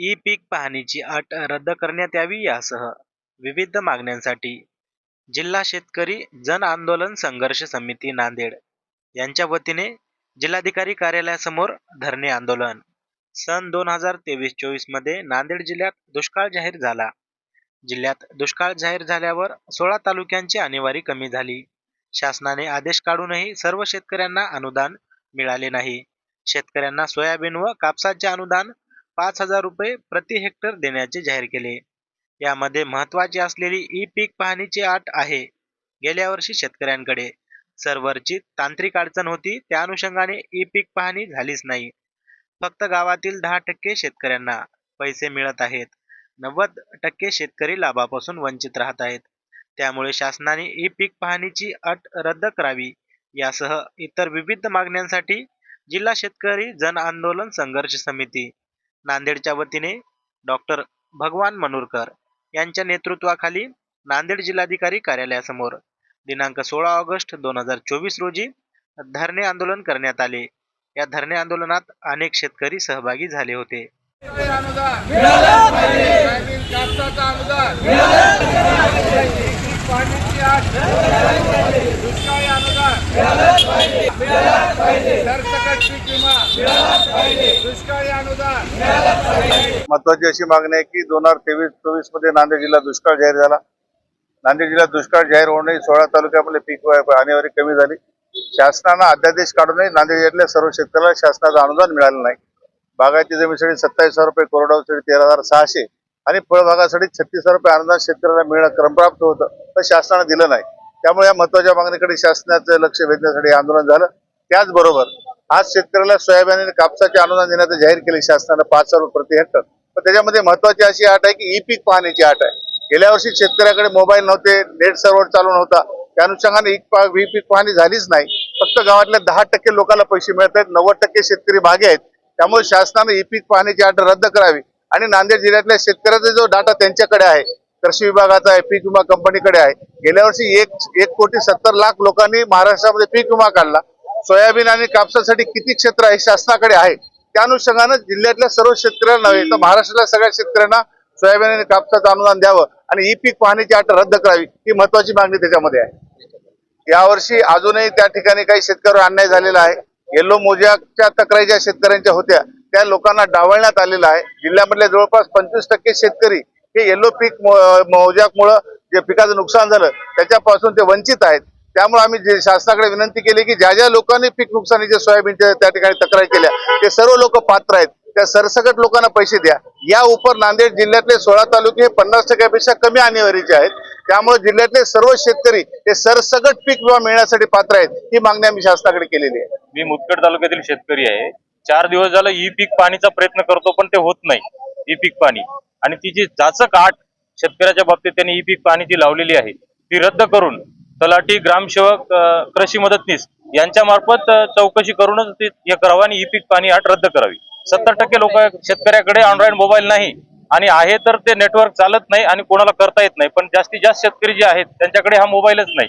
E पीक पाहणीची अट रद्द करण्यात यावी यासह विविध मागण्यांसाठी जिल्हा शेतकरी जन आंदोलन संघर्ष समिती नांदेड यांच्या वतीने जिल्हाधिकारी कार्यालयासमोर धरणे आंदोलन. सन दोन हजार तेवीस चोवीसमध्ये नांदेड जिल्ह्यात दुष्काळ जाहीर झाला. जिल्ह्यात दुष्काळ जाहीर झाल्यावर सोळा तालुक्यांची आणेवारी कमी झाली. शासनाने आदेश काढूनही सर्व शेतकऱ्यांना अनुदान मिळाले नाही. शेतकऱ्यांना सोयाबीन व कापसाचे अनुदान पाच हजार रुपये प्रति हेक्टर देण्याचे जाहीर केले. यामध्ये महत्वाची असलेली ई पीक पाहणीची अट आहे. गेल्या वर्षी शेतकऱ्यांकडे सर्व्हरची तांत्रिक अडचण होती त्या अनुषंगाने ई पीक पाहणी झालीच नाही. फक्त गावातील दहा टक्के शेतकऱ्यांना पैसे मिळत आहेत. नव्वद टक्के शेतकरी लाभापासून वंचित राहत आहेत. त्यामुळे शासनाने ई पीक पाहणीची अट रद्द करावी यासह इतर विविध मागण्यांसाठी जिल्हा शेतकरी जन आंदोलन संघर्ष समिती नांदेडच्या वतीने डॉक्टर भगवान मनूरकर यांच्या नेतृत्वाखाली नांदेड जिल्हाधिकारी कार्यालयासमोर दिनांक सोळा ऑगस्ट दोन हजार चोवीस रोजी धरणे आंदोलन करण्यात आले. या धरणे आंदोलनात अनेक शेतकरी सहभागी झाले होते. दुष्काळी अनुदान महत्वाची अशी मागणी आहे की दोन हजार तेवीस चोवीसमध्ये नांदेड जिल्हा दुष्काळ जाहीर झाला. नांदेड जिल्ह्यात दुष्काळ जाहीर होणे सोळा तालुक्यामध्ये पीक आणेवारी कमी झाली. शासनानं अध्यादेश काढूनही नांदेड जिल्ह्यातल्या सर्व शेतकऱ्याला शासनाचं अनुदान मिळालं नाही. बागायती जमीसाठी सत्तावीस हजार रुपये कोरडवासाठी तेरा हजार सहाशे आणि फळबागासाठी छत्तीस हजार रुपये अनुदान शेतकऱ्याला मिळणं क्रमप्राप्त होतं. तर शासनानं दिलं नाही. त्यामुळे या महत्त्वाच्या मागणीकडे शासनाचं लक्ष वेधण्यासाठी आंदोलन झालं. त्याचबरोबर आज शेतकऱ्याला सोयाबीन आणि कापसाचे अनुदान देण्याचं जाहीर केले शासनानं पाच हजार प्रति हेक्टर. पण त्याच्यामध्ये महत्वाची अशी अट आहे की ई पीक पाहण्याची अट आहे. गेल्या वर्षी शेतकऱ्याकडे मोबाईल नव्हते नेट सर्व्हर चालू नव्हता. त्या अनुषंगाने ई पा- ई पीक पाहणी झालीच नाही. फक्त गावातल्या दहा टक्के लोकांना पैसे मिळत आहेत नव्वद टक्के शेतकरी मागे आहेत. त्यामुळे शासनाने ई पीक पाहण्याची अट रद्द करावी. आणि नांदेड जिल्ह्यातल्या शेतकऱ्याचा जो डाटा त्यांच्याकडे आहे कृषी विभागाचा आहे पीक विमा कंपनीकडे आहे. गेल्या वर्षी एक एक कोटी सत्तर लाख लोकांनी महाराष्ट्रामध्ये पीक विमा काढला. सोयाबीन आणि कापसासाठी किती क्षेत्र आहे शासनाकडे आहे. त्या अनुषंगानं जिल्ह्यातल्या सर्व शेतकऱ्यांना नव्हे तर महाराष्ट्रातल्या सगळ्या शेतकऱ्यांना सोयाबीन आणि कापसाचं अनुदान द्यावं आणि ही पीक पाहणीची अट रद्द करावी ही महत्वाची मागणी त्याच्यामध्ये आहे. यावर्षी अजूनही त्या ठिकाणी काही शेतकऱ्यांवर अन्याय झालेला आहे. येल्लो मोज्याच्या तक्रारी ज्या शेतकऱ्यांच्या होत्या त्या लोकांना डावळण्यात आलेलं आहे. जिल्ह्यामधल्या जवळपास पंचवीस टक्के शेतकरी हे येल्लो पीक मोजाकमुळं जे पिकाचं नुकसान झालं त्याच्यापासून ते वंचित आहेत. त्यामुळे आम्ही जे शासनाकडे विनंती केली की ज्या ज्या लोकांनी पीक नुकसानीचे सोयाबीनच्या त्या ठिकाणी तक्रारी केल्या ते सर्व लोक पात्र आहेत. त्या सरसकट लोकांना पैसे द्या. या उपर नांदेड जिल्ह्यातले सोळा तालुके हे पन्नास टक्क्यापेक्षा कमी आणेवारीचे आहेत. त्यामुळे जिल्ह्यातले सर्व शेतकरी हे सरसकट पीक विमा मिळण्यासाठी पात्र आहेत ही मागणी आम्ही शासनाकडे केलेली आहे. मी मुदखेड तालुक्यातील शेतकरी आहे. चार दिवस झालं ई पीक पाणीचा प्रयत्न करतो पण ते होत नाही. ई पीक पाणी. आणि ती जी जाचक आठ शेतकऱ्याच्या बाबतीत त्यांनी ई पीक पाणीची लावलेली आहे ती रद्द करून तलाठी ग्रामसेवक कृषी मदतनीस यांच्या मार्फत चौकशी करूनच ती हे करावं आणि ई पीक पाणी आठ रद्द करावी. सत्तर टक्के लोक शेतकऱ्याकडे ऑनलाईन मोबाईल नाही आणि आहे तर ते नेटवर्क चालत नाही आणि कोणाला करता येत नाही. पण जास्तीत जास्त शेतकरी जे आहेत त्यांच्याकडे हा मोबाईलच नाही.